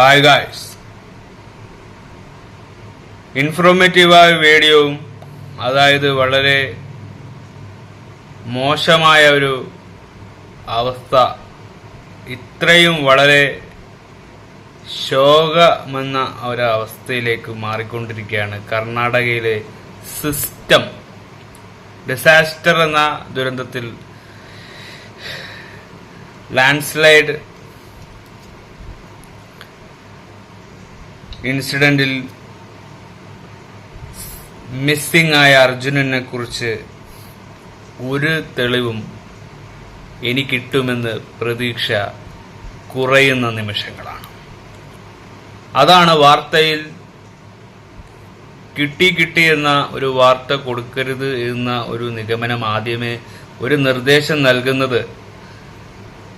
Hi guys ഇൻഫോർമേറ്റീവായ വീഡിയോവും അതായത് വളരെ മോശമായ ഒരു അവസ്ഥ ഇത്രയും വളരെ ശോകമെന്ന ഒരവസ്ഥയിലേക്ക് മാറിക്കൊണ്ടിരിക്കുകയാണ്. കർണാടകയിലെ സിസ്റ്റം ഡിസാസ്റ്റർ എന്ന ദുരന്തത്തിൽ ലാൻഡ്സ്ലൈഡ് ഇൻസിഡന്റിൽ മിസ്സിംഗ് ആയ അർജുനനെ കുറിച്ച് ഒരു തെളിവും എനിക്കിട്ടുമെന്ന് പ്രതീക്ഷ കുറയുന്ന നിമിഷങ്ങളാണ്. അതാണ് വാർത്തയിൽ കിട്ടി കിട്ടി എന്ന ഒരു വാർത്ത കൊടുക്കരുത് എന്ന ഒരു നിഗമനം ആദ്യമേ ഒരു നിർദ്ദേശം നൽകുന്നത്.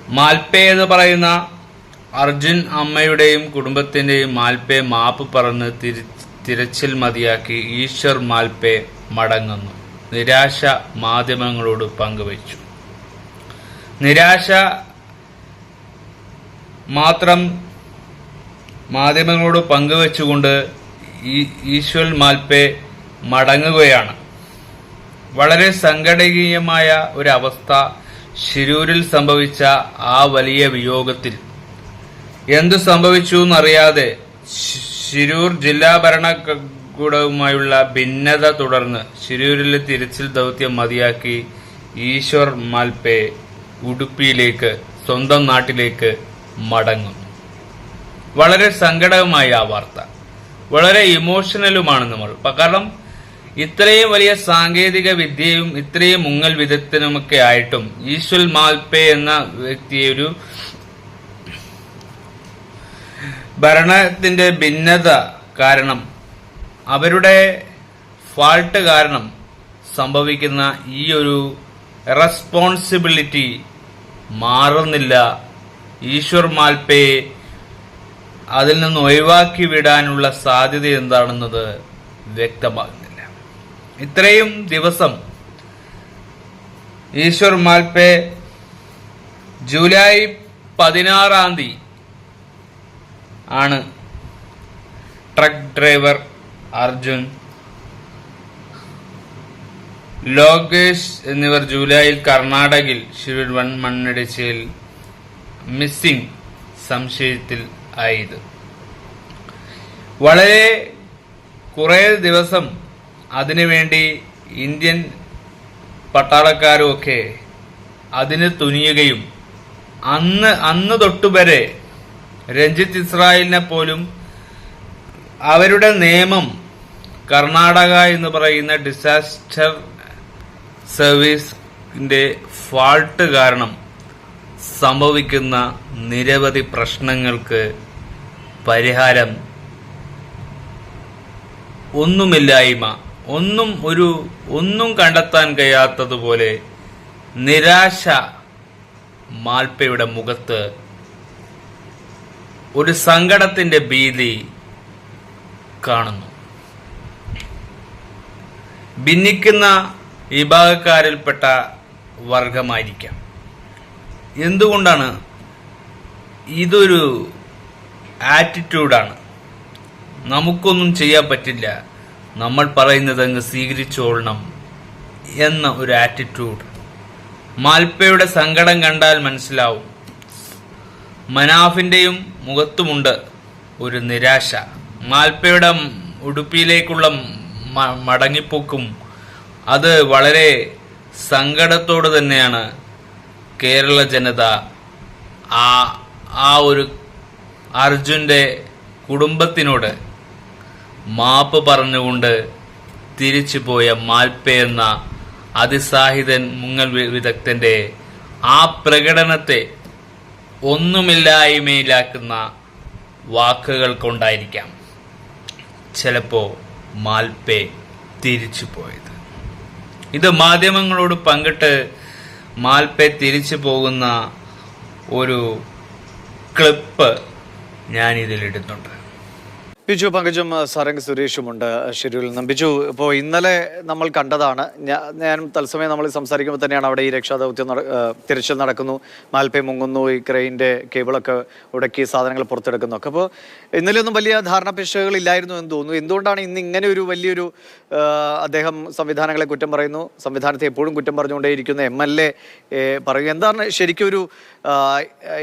മാൽപേ എന്ന് പറയുന്ന അർജുൻ അമ്മയുടെയും കുടുംബത്തിന്റെയും മാൽപ്പെ മാപ്പ് പറഞ്ഞ് തിരി തിരച്ചിൽ മതിയാക്കി ഈശ്വർ മാൽപ്പെ മടങ്ങുന്നു. നിരാശ മാധ്യമങ്ങളോട് പങ്കുവച്ചു. നിരാശ മാത്രം മാധ്യമങ്ങളോട് പങ്കുവച്ചുകൊണ്ട് ഈ- ഈശ്വർ മാൽപ്പെ മടങ്ങുകയാണ്. വളരെ സങ്കടകീയമായ ഒരവസ്ഥ ശിരൂരിൽ സംഭവിച്ച ആ വലിയ വിയോഗത്തിൽ എന്തു സംഭവിച്ചു എന്നറിയാതെ ശിരൂർ ജില്ലാ ഭരണകൂടവുമായുള്ള ഭിന്നത തുടർന്ന് ശിരൂരിലെ തിരച്ചിൽ ദൗത്യം മതിയാക്കി ഈശ്വർ മാൽപ്പെ ഉടുപ്പിയിലേക്ക് സ്വന്തം നാട്ടിലേക്ക് മടങ്ങുന്നു വളരെ സങ്കടകമായ ആ വാർത്ത. വളരെ ഇമോഷണലുമാണ് നമ്മൾ കാരണം ഇത്രയും വലിയ സാങ്കേതിക വിദ്യയും ഇത്രയും മുങ്ങൽ വിദഗ്ധനുമൊക്കെ ആയിട്ടും ഈശ്വൽ മാൽപ്പെ എന്ന വ്യക്തിയെ ഒരു ഭരണത്തിന്റെ ഭിന്നത കാരണം അവരുടെ ഫാൾട്ട് കാരണം സംഭവിക്കുന്ന ഈ ഒരു റെസ്പോൺസിബിലിറ്റി മാറുന്നില്ല. ഈശ്വർ മാൽപ്പയെ അതിൽ നിന്ന് ഒഴിവാക്കി വിടാനുള്ള സാധ്യത എന്താണെന്നത് വ്യക്തമാകുന്നില്ല. ഇത്രയും ദിവസം ഈശ്വർ മാൽപ്പെ ജൂലൈ പതിനാറാം തീയതി ആണ്. Truck driver Arjun. ലോകേഷ് എന്നിവർ ജൂലൈയിൽ കർണാടകയിൽ ശിവർ വൺ മണ്ണിടിച്ചിൽ മിസ്സിംഗ് സംശയത്തിൽ ആയത്. വളരെ കുറേ ദിവസം അതിനുവേണ്ടി ഇന്ത്യൻ പട്ടാളക്കാരും ഒക്കെ അതിന് തുനിയുകയും അന്ന് അന്ന് തൊട്ടുവരെ രഞ്ജിത്ത് ഇസ്രായേലിനെ പോലും അവരുടെ നിയമം കർണാടക എന്ന് പറയുന്ന ഡിസാസ്റ്റർ സർവീസിന്റെ ഫാൾട്ട് കാരണം സംഭവിക്കുന്ന നിരവധി പ്രശ്നങ്ങൾക്ക് പരിഹാരം ഒന്നുമില്ലായ്മ ഒന്നും ഒരു ഒന്നും കണ്ടെത്താൻ കഴിയാത്തതുപോലെ നിരാശ മാൽപ്പയുടെ മുഖത്ത് ഒരു സങ്കടത്തിന്റെ ഭീതി കാണുന്നു. ഭിന്നിക്കുന്ന വിഭാഗക്കാരിൽപ്പെട്ട വർഗമായിരിക്കാം. എന്തുകൊണ്ടാണ് ഇതൊരു ആറ്റിറ്റ്യൂഡാണ് നമുക്കൊന്നും ചെയ്യാൻ പറ്റില്ല. നമ്മൾ പറയുന്നത് അങ്ങ് സ്വീകരിച്ചോളണം എന്ന ഒരു ആറ്റിറ്റ്യൂഡ് മാൽപ്പയുടെ സങ്കടം കണ്ടാൽ മനസ്സിലാവും. മനാഫിന്റെയും മുഖത്തുമുണ്ട് ഒരു നിരാശ. മാൽപ്പയുടെ ഉടുപ്പിയിലേക്കുള്ള മടങ്ങിപ്പോക്കും. അത് വളരെ സങ്കടത്തോട് തന്നെയാണ് കേരള ജനത ആ ആ ഒരു അർജുന്റെ കുടുംബത്തിനോട് മാപ്പ് പറഞ്ഞുകൊണ്ട് തിരിച്ചു പോയ മാൽപ്പ എന്ന അതിസാഹിതൻ മുങ്ങൽ വിദഗ്ധന്റെ ആ പ്രകടനത്തെ ഒന്നുമില്ലായ്മയിലാക്കുന്ന വാക്കുകൾ കൊണ്ടായിരിക്കാം ചിലപ്പോ മാൽപേ തിരിച്ചു പോയത് ഇത് മാധ്യമങ്ങളോട് പങ്കിട്ട് മാൽപേ തിരിച്ചു പോകുന്ന ഒരു ക്ലിപ്പ് ഞാൻ ഇതിലിടുന്നുണ്ട് ബിജു പങ്കജും സാരംഗ് സുരേഷുമുണ്ട് ഷെഡ്യൂളിൽ നിന്നും. ബിജു ഇപ്പോൾ ഇന്നലെ നമ്മൾ കണ്ടതാണ് ഞാൻ തത്സമയം നമ്മൾ സംസാരിക്കുമ്പോൾ തന്നെയാണ് അവിടെ ഈ രക്ഷാദൗത്യം തിരച്ചിൽ നടക്കുന്നു. മാൽപ്പേ മുങ്ങുന്നു ഈ ക്രെയിന്റെ കേബിളൊക്കെ ഉടക്കി സാധനങ്ങൾ പുറത്തെടുക്കുന്നു. ഒക്കെ അപ്പോൾ ഇന്നലെയൊന്നും വലിയ ധാരണ പിശകുകൾ ഇല്ലായിരുന്നു എന്ന് തോന്നുന്നു. എന്തുകൊണ്ടാണ് ഇന്ന് ഇങ്ങനെ ഒരു വലിയൊരു അദ്ദേഹം സംവിധാനങ്ങളെ കുറ്റം പറയുന്നു? സംവിധാനത്തെ എപ്പോഴും കുറ്റം പറഞ്ഞുകൊണ്ടേയിരിക്കുന്ന. എം എൽ എ പറയുക എന്താണ് ശരിക്കും ഒരു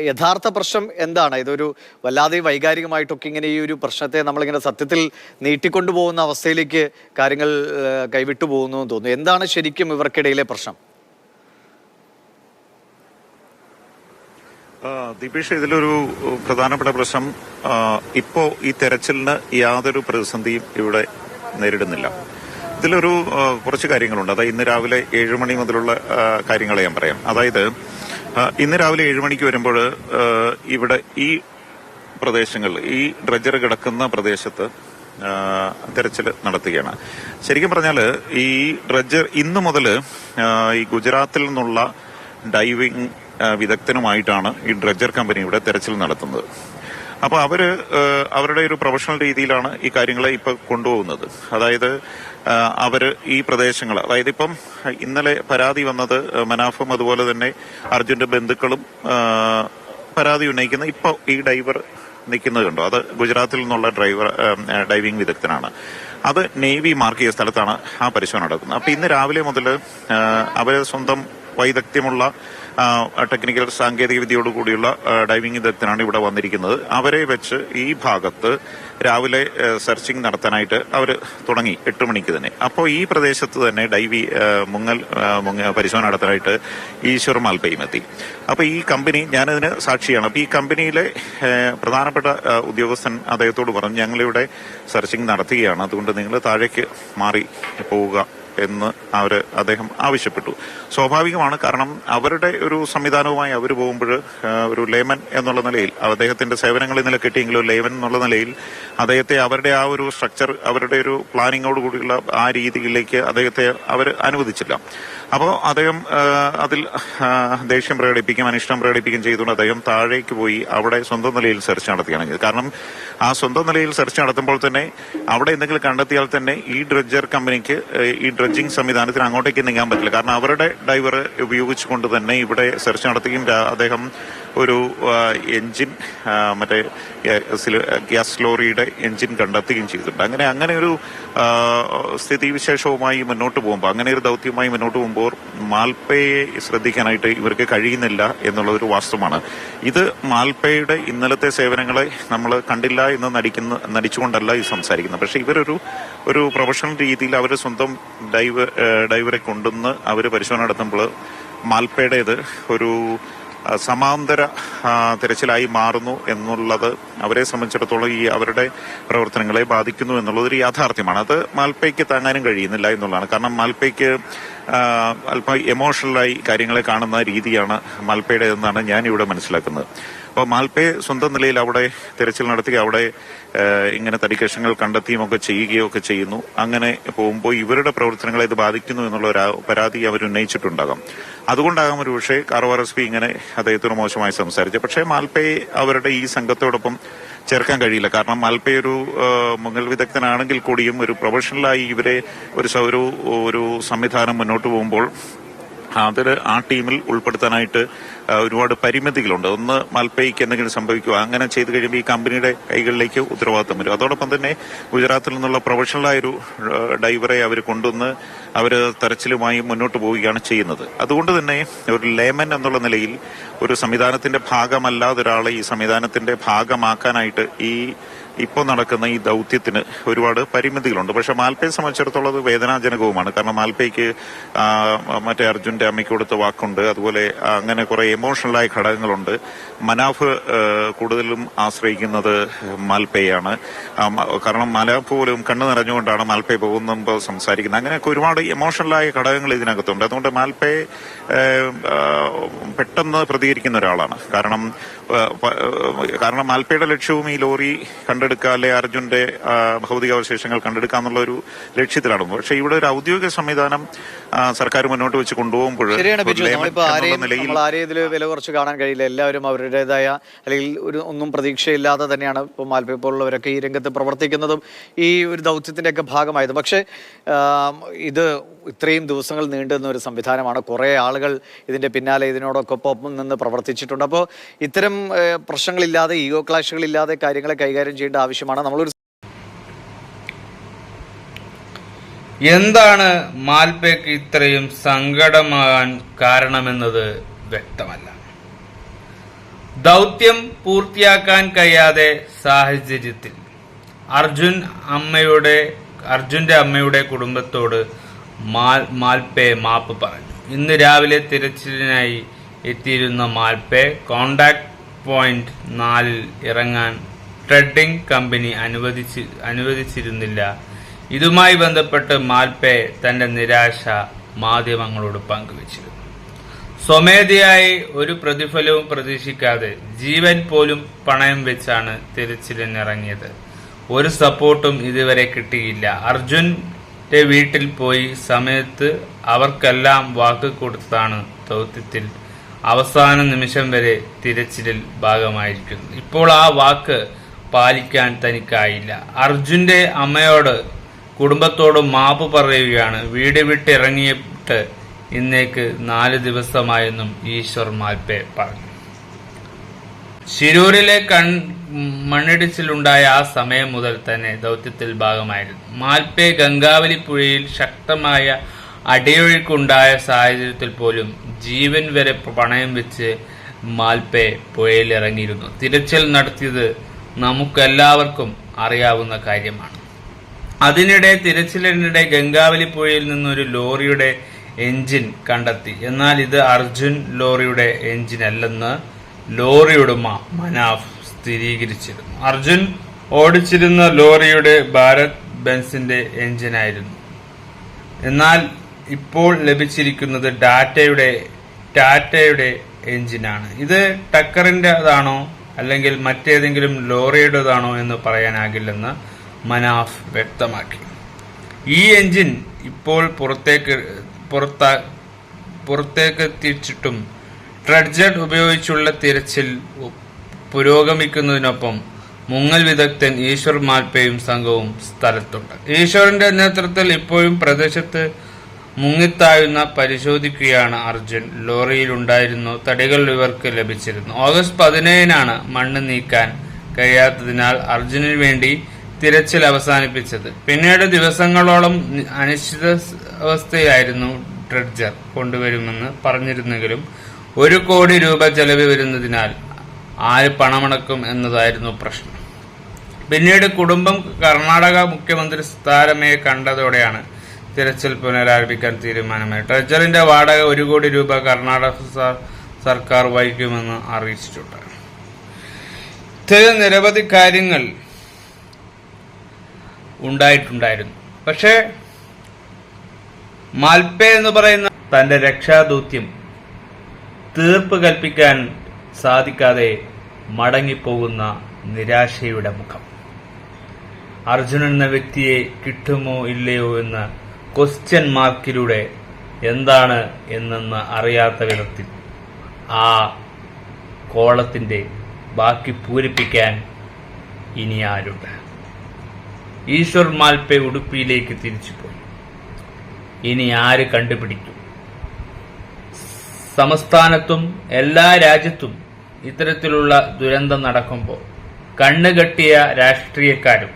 യഥാർത്ഥ പ്രശ്നം എന്താണ്? ഇതൊരു വല്ലാതെ വൈകാരികമായിട്ടൊക്കെ ഇങ്ങനെ ഈ ഒരു പ്രശ്നത്തെ നമ്മളിങ്ങനെ സത്യത്തിൽ നീട്ടിക്കൊണ്ടു പോകുന്ന അവസ്ഥയിലേക്ക് കാര്യങ്ങൾ കൈവിട്ടു പോകുന്നു തോന്നുന്നു. എന്താണ് ശരിക്കും ഇവർക്കിടയിലെ പ്രശ്നം? ദീപേഷ് ഇതിലൊരു പ്രധാനപ്പെട്ട പ്രശ്നം ഇപ്പോ ഈ തെരച്ചിലിന് യാതൊരു പ്രതിസന്ധിയും ഇവിടെ നേരിടുന്നില്ല. ഇതിലൊരു കുറച്ച് കാര്യങ്ങളുണ്ട്. അതായത് ഇന്ന് രാവിലെ ഏഴ് മണി മുതലുള്ള കാര്യങ്ങളെ ഞാൻ പറയാം. അതായത് ഇന്ന് രാവിലെ ഏഴ് മണിക്ക് വരുമ്പോൾ ഇവിടെ ഈ പ്രദേശങ്ങൾ ഈ ഡ്രജർ കിടക്കുന്ന പ്രദേശത്ത് തെരച്ചിൽ നടത്തുകയാണ്. ശരിക്കും പറഞ്ഞാൽ ഈ ഡ്രജർ ഇന്ന് മുതൽ ഈ ഗുജറാത്തിൽ നിന്നുള്ള ഡൈവിംഗ് വിദഗ്ധനുമായിട്ടാണ് ഈ ഡ്രജർ കമ്പനി ഇവിടെ തെരച്ചിൽ നടത്തുന്നത്. അപ്പൊ അവർ അവരുടെ ഒരു പ്രൊഫഷണൽ രീതിയിലാണ് ഈ കാര്യങ്ങളെ ഇപ്പൊ കൊണ്ടുപോകുന്നത്. അതായത് അവർ ഈ പ്രദേശങ്ങൾ അതായത് ഇപ്പം ഇന്നലെ പരാതി വന്നത് മനാഫും അതുപോലെ തന്നെ അർജുന്റെ ബന്ധുക്കളും പരാതി ഉന്നയിക്കുന്ന ഇപ്പൊ ഈ ഡൈവർ നിൽക്കുന്നത് കണ്ടോ? അത് ഗുജറാത്തിൽ നിന്നുള്ള ഡ്രൈവർ ഡൈവിംഗ് വിദഗ്ധനാണ്. അത് നേവി മാർക്ക് ചെയ്ത സ്ഥലത്താണ് ആ പരിശോധന നടക്കുന്നത്. അപ്പൊ ഇന്ന് രാവിലെ മുതൽ അവർ സ്വന്തം വൈദഗ്ധ്യമുള്ള ടെക്നിക്കൽ സാങ്കേതിക വിദ്യയോട് കൂടിയുള്ള ഡൈവിംഗ് വിദഗ്ധനാണ് ഇവിടെ വന്നിരിക്കുന്നത്. അവരെ വെച്ച് ഈ ഭാഗത്ത് രാവിലെ സെർച്ചിങ് നടത്താനായിട്ട് അവർ തുടങ്ങി എട്ട് മണിക്ക് തന്നെ. അപ്പോൾ ഈ പ്രദേശത്ത് തന്നെ ഡൈവി മുങ്ങൽ പരിശോധന നടത്താനായിട്ട് ഈശ്വർ മാൽപ്പയും എത്തി. അപ്പോൾ ഈ കമ്പനി ഞാനതിന് സാക്ഷിയാണ്. അപ്പോൾ ഈ കമ്പനിയിലെ പ്രധാനപ്പെട്ട ഉദ്യോഗസ്ഥൻ അദ്ദേഹത്തോട് പറഞ്ഞു ഞങ്ങളിവിടെ സെർച്ചിങ് നടത്തുകയാണ്. അതുകൊണ്ട് നിങ്ങൾ താഴേക്ക് മാറി പോവുക. എന്ന് അവർ അദ്ദേഹം ആവശ്യപ്പെട്ടു. സ്വാഭാവികമാണ് കാരണം അവരുടെ ഒരു സംവിധാനവുമായി അവർ പോകുമ്പോൾ ഒരു ലേമൻ എന്നുള്ള നിലയിൽ അദ്ദേഹത്തിന്റെ സേവനങ്ങൾ ഇന്നലെ കിട്ടിയെങ്കിലും ലേമൻ എന്നുള്ള നിലയിൽ അദ്ദേഹത്തെ അവരുടെ ആ ഒരു സ്ട്രക്ചർ അവരുടെ ഒരു പ്ലാനിങ്ങോട് കൂടിയുള്ള ആ രീതിയിലേക്ക് അദ്ദേഹത്തെ അവർ അനുവദിച്ചില്ല. അപ്പോൾ അദ്ദേഹം അതിൽ ദേഷ്യം പ്രകടിപ്പിക്കും അനിഷ്ടം പ്രകടിപ്പിക്കുകയും ചെയ്തുകൊണ്ട് അദ്ദേഹം താഴേക്ക് പോയി അവിടെ സ്വന്തം നിലയിൽ സെർച്ച് നടത്തുകയാണ് കാരണം ആ സ്വന്തം നിലയിൽ സെർച്ച് നടത്തുമ്പോൾ തന്നെ അവിടെ എന്തെങ്കിലും കണ്ടെത്തിയാൽ തന്നെ ഈ ഡ്രഡ്ജർ കമ്പനിക്ക് ഈ ഡ്രഡ്ജിംഗ് സംവിധാനത്തിന് അങ്ങോട്ടേക്ക് നീങ്ങാൻ പറ്റില്ല. കാരണം അവരുടെ ഡൈവർ ഉപയോഗിച്ചുകൊണ്ട് തന്നെ ഇവിടെ സെർച്ച് നടത്തുകയും അദ്ദേഹം ഒരു എൻജിൻ മറ്റേ ഗ്യാസ് ലോറിയുടെ എൻജിൻ കണ്ടെത്തുകയും ചെയ്തിട്ടുണ്ട്. അങ്ങനെ അങ്ങനെ ഒരു സ്ഥിതിവിശേഷവുമായി മുന്നോട്ട് പോകുമ്പോൾ അങ്ങനെ ഒരു ദൗത്യവുമായി മുന്നോട്ട് പോകുമ്പോൾ മാൽപ്പയെ ശ്രദ്ധിക്കാനായിട്ട് ഇവർക്ക് കഴിയുന്നില്ല എന്നുള്ള ഒരു വാസ്തവമാണ്. ഇത് മാൽപ്പയുടെ ഇന്നലത്തെ സേവനങ്ങളെ നമ്മൾ കണ്ടില്ല എന്ന് നടിക്കുന്ന നടിച്ചുകൊണ്ടല്ല ഇത് സംസാരിക്കുന്നത്. പക്ഷെ ഇവരൊരു ഒരു പ്രൊഫഷണൽ രീതിയിൽ അവർ സ്വന്തം ഡൈവ് ഡൈവറെ കൊണ്ടുവന്ന് അവർ പരിശോധന നടത്തുമ്പോൾ മാൽപ്പയുടേത് ഒരു സമാന്തര തിരച്ചിലായി മാറുന്നു എന്നുള്ളത് അവരെ സംബന്ധിച്ചിടത്തോളം ഈ അവരുടെ പ്രവർത്തനങ്ങളെ ബാധിക്കുന്നു എന്നുള്ളത് ഒരു യാഥാർത്ഥ്യമാണ്. അത് മാൽപ്പയ്ക്ക് താങ്ങാനും കഴിയുന്നില്ല എന്നുള്ളതാണ്. കാരണം മാൽപ്പയ്ക്ക് അല്പം എമോഷണലായി കാര്യങ്ങളെ കാണുന്ന രീതിയാണ് മാൽപ്പയുടെ എന്നാണ് ഞാൻ ഇവിടെ മനസ്സിലാക്കുന്നത്. അപ്പോൾ മാൽപ്പെ സ്വന്തം നിലയിൽ അവിടെ തിരച്ചിൽ നടത്തി അവിടെ ഇങ്ങനെ തടിക്കഷങ്ങൾ കണ്ടെത്തിയും ഒക്കെ ചെയ്യുകയോ ഒക്കെ ചെയ്യുന്നു. അങ്ങനെ പോകുമ്പോൾ ഇവരുടെ പ്രവർത്തനങ്ങളെ ഇത് ബാധിക്കുന്നു എന്നുള്ള ഒരു പരാതി അവർ ഉന്നയിച്ചിട്ടുണ്ടാകാം. അതുകൊണ്ടാകാം ഒരു പക്ഷേ കാർവാർ എസ് പി ഇങ്ങനെ അദ്ദേഹത്തോട് മോശമായി സംസാരിച്ചു പക്ഷേ മാൽപ്പയെ അവരുടെ ഈ സംഘത്തോടൊപ്പം ചേർക്കാൻ കഴിയില്ല. കാരണം മാൽപ്പെ ഒരു മുങ്ങൽ വിദഗ്ധനാണെങ്കിൽ കൂടിയും ഒരു പ്രൊഫഷണലായി ഇവരെ ഒരു ഒരു സംവിധാനം മുന്നോട്ട് പോകുമ്പോൾ അതിൽ ആ ടീമിൽ ഉൾപ്പെടുത്താനായിട്ട് ഒരുപാട് പരിമിതികളുണ്ട്. ഒന്ന് മൽപ്പയ്ക്ക് എന്തെങ്കിലും സംഭവിക്കുക അങ്ങനെ ചെയ്തു കഴിയുമ്പോൾ ഈ കമ്പനിയുടെ കൈകളിലേക്ക് ഉത്തരവാദിത്തം വരും. അതോടൊപ്പം തന്നെ ഗുജറാത്തിൽ നിന്നുള്ള പ്രൊഫഷണലായൊരു ഡൈവറെ അവർ കൊണ്ടുവന്ന് അവർ തെരച്ചിലുമായി മുന്നോട്ട് പോവുകയാണ് ചെയ്യുന്നത്. അതുകൊണ്ട് തന്നെ ഒരു ലേമൻ എന്നുള്ള നിലയിൽ ഒരു സംവിധാനത്തിന്റെ ഭാഗമല്ലാതെ ഒരാളെ ഈ സംവിധാനത്തിന്റെ ഭാഗമാക്കാനായിട്ട് ഈ ഇപ്പോൾ നടക്കുന്ന ഈ ദൗത്യത്തിന് ഒരുപാട് പരിമിതികളുണ്ട്. പക്ഷെ മാൽപ്പയെ സംബന്ധിച്ചിടത്തോളം അത് വേദനാജനകവുമാണ്. കാരണം മാൽപ്പയ്ക്ക് മറ്റേ അർജുന്റെ അമ്മയ്ക്ക് കൊടുത്ത വാക്കുണ്ട്. അതുപോലെ അങ്ങനെ കുറെ എമോഷണലായ ഘടകങ്ങളുണ്ട്. മനാഫ് കൂടുതലും ആശ്രയിക്കുന്നത് മാൽപ്പയാണ് കാരണം മനാഫ് പോലും കണ്ണു നിറഞ്ഞുകൊണ്ടാണ് മാൽപ്പയ പോകുമ്പോൾ സംസാരിക്കുന്നത്. അങ്ങനെയൊക്കെ ഒരുപാട് എമോഷണലായ ഘടകങ്ങൾ ഇതിനകത്തുണ്ട്. അതുകൊണ്ട് മാൽപ്പയെ പെട്ടെന്ന് പ്രതികരിക്കുന്ന ഒരാളാണ്. കാരണം കാരണം മാൽപ്പയുടെ ലക്ഷ്യവും ഈ ലോറി കണ്ടെടുക്കുക കണ്ടെടുക്കുക അല്ലെ അർജുന്റെ ഭൗതിക ഭൗതികാവശേഷങ്ങൾ കണ്ടെടുക്കുക എന്നുള്ള ഒരു ലക്ഷ്യത്തിലാണ്. പക്ഷെ ഇവിടെ ഒരു ഔദ്യോഗിക സംവിധാനം സർക്കാർ മുന്നോട്ട് വെച്ച് കൊണ്ടുപോകുമ്പോൾ വില കുറച്ച് കാണാൻ കഴിയില്ല. എല്ലാവരും അവരുടേതായ അല്ലെങ്കിൽ ഒരു ഒന്നും പ്രതീക്ഷയില്ലാതെ തന്നെയാണ് ഇപ്പോൾ മാൽപ്പ പോലുള്ളവരൊക്കെ ഈ രംഗത്ത് പ്രവർത്തിക്കുന്നതും ഈ ഒരു ദൗത്യത്തിന്റെ ഒക്കെ ഭാഗമായത്. പക്ഷേ ഇത് ഇത്രയും ദിവസങ്ങൾ നീണ്ടുന്ന ഒരു സംവിധാനമാണ്. കുറേ ആളുകൾ ഇതിന്റെ പിന്നാലെ ഇതിനോടൊക്കെ ഒപ്പം നിന്ന് പ്രവർത്തിച്ചിട്ടുണ്ട്. അപ്പോൾ ഇത്തരം പ്രശ്നങ്ങളില്ലാതെ ഈഗോ ക്ലാഷുകളില്ലാതെ കാര്യങ്ങളെ കൈകാര്യം ചെയ്യേണ്ട ആവശ്യമാണ്. നമ്മളൊരു എന്താണ് മാൽപേക്ക് ഇത്രയും സങ്കടമാകാൻ കാരണമെന്നത് വ്യക്തമല്ല. ദൗത്യം പൂർത്തിയാക്കാൻ കഴിയാതെ സാഹചര്യത്തിൽ അർജുൻ അമ്മയുടെ അർജുന്റെ അമ്മയുടെ കുടുംബത്തോട് മാൽ മാൽപേ മാപ്പ് പറഞ്ഞു. ഇന്ന് രാവിലെ തിരച്ചിലിനായി എത്തിയിരുന്ന മാൽപേ കോണ്ടാക്ട് പോയിന്റ് നാലിൽ ഇറങ്ങാൻ ട്രെഡിംഗ് കമ്പനി അനുവദിച്ച് അനുവദിച്ചിരുന്നില്ല. ഇതുമായി ബന്ധപ്പെട്ട് മാൽപേ തന്റെ നിരാശ മാധ്യമങ്ങളോട് പങ്കുവച്ചിരുന്നു. സ്വമേധയായി ഒരു പ്രതിഫലവും പ്രതീക്ഷിക്കാതെ ജീവൻ പോലും പണയം വെച്ചാണ് തിരച്ചിലിനിറങ്ങിയത്. ഒരു സപ്പോർട്ടും ഇതുവരെ കിട്ടിയില്ല. അർജുന്റെ വീട്ടിൽ പോയി സമയത്ത് അവർക്കെല്ലാം വാക്ക് കൊടുത്താണ് ദൗത്യത്തിൽ അവസാന നിമിഷം വരെ തിരച്ചിലിൽ ഭാഗമായിരിക്കുന്നത്. ഇപ്പോൾ ആ വാക്ക് പാലിക്കാൻ തനിക്കായില്ല. അർജുന്റെ അമ്മയോട് കുടുംബത്തോട് മാപ്പ് പറയുകയാണ്. വീട് വിട്ടിറങ്ങിയിട്ട് ഇന്നേക്ക് നാല് ദിവസമായെന്നും ഈശ്വർ മാൽപേ പറഞ്ഞു. ശിരൂരിലെ കൺ മണ്ണിടിച്ചിലുണ്ടായ ആ സമയം മുതൽ തന്നെ ദൗത്യത്തിൽ ഭാഗമായിരുന്നു. മാൽപേ ഗംഗാവലി പുഴയിൽ ശക്തമായ അടിയൊഴുക്കുണ്ടായ സാഹചര്യത്തിൽ പോലും ജീവൻ വരെ പണയം വെച്ച് മാൽപേ പുഴയിലിറങ്ങിയിരുന്നു. തിരച്ചിൽ നടത്തിയത് നമുക്കെല്ലാവർക്കും അറിയാവുന്ന കാര്യമാണ്. അതിനിടെ തിരച്ചിലിനിടെ ഗംഗാവലി പുഴയിൽ നിന്നൊരു ലോറിയുടെ എഞ്ചിൻ കണ്ടെത്തി. എന്നാൽ ഇത് അർജുൻ ലോറിയുടെ എഞ്ചിൻ അല്ലെന്ന് ലോറി ഉടമ മനാഫ് സ്ഥിരീകരിച്ചിരുന്നു. അർജുൻ ഓടിച്ചിരുന്ന ലോറിയുടെ ഭാരത് ബെൻസിന്റെ എഞ്ചിനായിരുന്നു എന്നാൽ ഇപ്പോൾ ലഭിച്ചിരിക്കുന്നത് ഡാറ്റയുടെ ടാറ്റയുടെ എഞ്ചിനാണ് ഇത് ടക്കറിന്റെതാണോ അല്ലെങ്കിൽ മറ്റേതെങ്കിലും ലോറിയുടേതാണോ എന്ന് പറയാനാകില്ലെന്ന് മനാഫ് വ്യക്തമാക്കി. ഈ എഞ്ചിൻ ഇപ്പോൾ പുറത്തേക്ക് പുറത്താ പുറത്തേക്ക് എത്തിച്ചിട്ടും ട്രഡ്ജർ ഉപയോഗിച്ചുള്ള തിരച്ചിൽ പുരോഗമിക്കുന്നതിനൊപ്പം മുങ്ങൽ വിദഗ്ധൻ ഈശ്വർ മാൽപ്പയും സംഘവും സ്ഥലത്തുണ്ട്. ഈശ്വറിന്റെ നേതൃത്വത്തിൽ ഇപ്പോഴും പ്രദേശത്ത് മുങ്ങിത്താഴുന്ന പരിശോധിക്കുകയാണ് അർജുൻ. ലോറിയിലുണ്ടായിരുന്നു തടികൾ ഇവർക്ക് ലഭിച്ചിരുന്നു. ഓഗസ്റ്റ് പതിനേഴിനാണ് മണ്ണ് നീക്കാൻ കഴിയാത്തതിനാൽ അർജുനു വേണ്ടി തിരച്ചിൽ അവസാനിപ്പിച്ചത്. പിന്നീട് ദിവസങ്ങളോളം അനിശ്ചിത അനിശ്ചിതാവസ്ഥയിലായിരുന്നു ഡ്രഡ്ജർ കൊണ്ടുവരുമെന്ന് പറഞ്ഞിരുന്നെങ്കിലും ഒരു കോടി രൂപ ചെലവ് വരുന്നതിനാൽ ആര് പണമടക്കും എന്നതായിരുന്നു പ്രശ്നം. പിന്നീട് കുടുംബം കർണാടക മുഖ്യമന്ത്രി സിത്താരമയെ കണ്ടതോടെയാണ് തിരച്ചിൽ പുനരാരംഭിക്കാൻ തീരുമാനമായി ട്രജറിന്റെ വാടക ഒരു കോടി രൂപ കർണാടക സർക്കാർ വഹിക്കുമെന്ന് അറിയിച്ചിട്ടുണ്ട്. ഇത്തരം നിരവധി കാര്യങ്ങൾ ഉണ്ടായിട്ടുണ്ടായിരുന്നു. പക്ഷേ മാൽപേ എന്ന് പറയുന്ന തന്റെ രക്ഷാദൗത്യം തീർപ്പ് കൽപ്പിക്കാൻ സാധിക്കാതെ മടങ്ങിപ്പോകുന്ന നിരാശയുടെ മുഖം. അർജുനൻ എന്ന വ്യക്തിയെ കിട്ടുമോ ഇല്ലയോ എന്ന ക്വസ്റ്റ്യൻ മാർക്കിലൂടെ എന്താണ് എന്നെന്ന് അറിയാത്ത വിധത്തിൽ ആ കോളത്തിന്റെ ബാക്കി പൂരിപ്പിക്കാൻ ഇനി ആരുണ്ട്? ഈശ്വർ മാൽപ്പെ ഉടുപ്പിയിലേക്ക് തിരിച്ചു പോയി ഇനി ആര് കണ്ടുപിടിക്കും? സംസ്ഥാനത്തും എല്ലാ രാജ്യത്തും ഇത്തരത്തിലുള്ള ദുരന്തം നടക്കുമ്പോൾ കണ്ണുകെട്ടിയ രാഷ്ട്രീയക്കാരും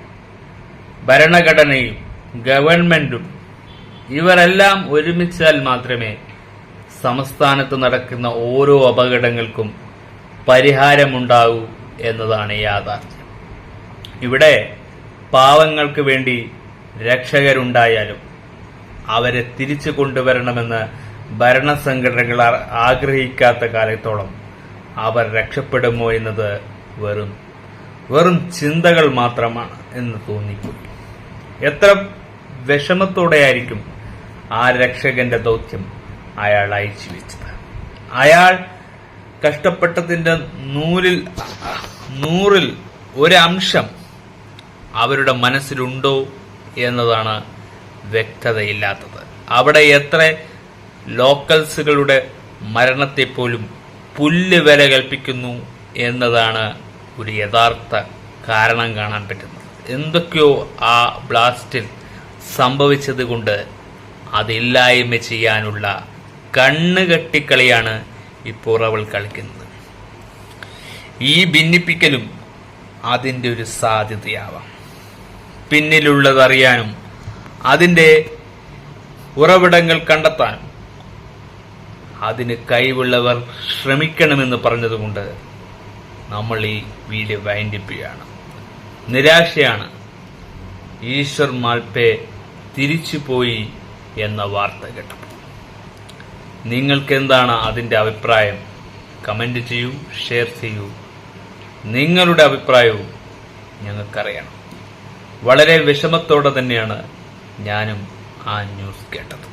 ഭരണഘടനയും ഗവൺമെന്റും ഇവരെല്ലാം ഒരുമിച്ചാൽ മാത്രമേ സംസ്ഥാനത്ത് നടക്കുന്ന ഓരോ അപകടങ്ങൾക്കും പരിഹാരമുണ്ടാകൂ എന്നതാണ് യാഥാർത്ഥ്യം. ഇവിടെ പാവങ്ങൾക്ക് വേണ്ടി രക്ഷകരുണ്ടായാലും അവരെ തിരിച്ചു കൊണ്ടുവരണമെന്ന് ഭരണസംഘടനകൾ ആഗ്രഹിക്കാത്ത കാലത്തോളം അവർ രക്ഷപ്പെടുമോ എന്നത് വെറും വെറും ചിന്തകൾ മാത്രമാണ് എന്ന് തോന്നിപ്പോയി എത്ര വിഷമത്തോടെയായിരിക്കും ആ രക്ഷകന്റെ ദൗത്യം അയാൾ അയച്ചു വെച്ചത്. അയാൾ കഷ്ടപ്പെട്ടതിന്റെ നൂറിൽ നൂറിൽ ഒരംശം അവരുടെ മനസ്സിലുണ്ടോ എന്നതാണ് വ്യക്തതയില്ലാത്തത്. അവിടെ എത്ര ലോക്കൽസുകളുടെ മരണത്തെ പോലും പുല്ല് വില കൽപ്പിക്കുന്നു എന്നതാണ് ഒരു യഥാർത്ഥ കാരണം കാണാൻ പറ്റുന്നത്. എന്തൊക്കെയോ ആ ബ്ലാസ്റ്റിൽ സംഭവിച്ചത് കൊണ്ട് അതില്ലായ്മ ചെയ്യാനുള്ള കണ്ണുകെട്ടിക്കളിയാണ് ഇപ്പോൾ അവൾ കളിക്കുന്നത്. ഈ ഭിന്നിപ്പിക്കലും അതിന്റെ ഒരു സാധ്യതയാവാം. പിന്നിലുള്ളതറിയാനും അതിന്റെ ഉറവിടങ്ങൾ കണ്ടെത്താനും അതിന് കഴിവുള്ളവർ ശ്രമിക്കണമെന്ന് പറഞ്ഞതുകൊണ്ട് നമ്മൾ ഈ വീഡിയോ വൈൻഡിപ്പിക്കുകയാണ് നിരാശയാണ്. ഈശ്വർ മാൽപ്പെ തിരിച്ചുപോയി എന്ന വാർത്ത കേട്ടപ്പോൾ നിങ്ങൾക്കെന്താണ് അതിന്റെ അഭിപ്രായം? കമന്റ് ചെയ്യൂ ഷെയർ ചെയ്യൂ. നിങ്ങളുടെ അഭിപ്രായവും ഞങ്ങൾക്കറിയണം. വളരെ വിഷമത്തോടെ തന്നെയാണ് ഞാനും ആ ന്യൂസ് കേട്ടത്.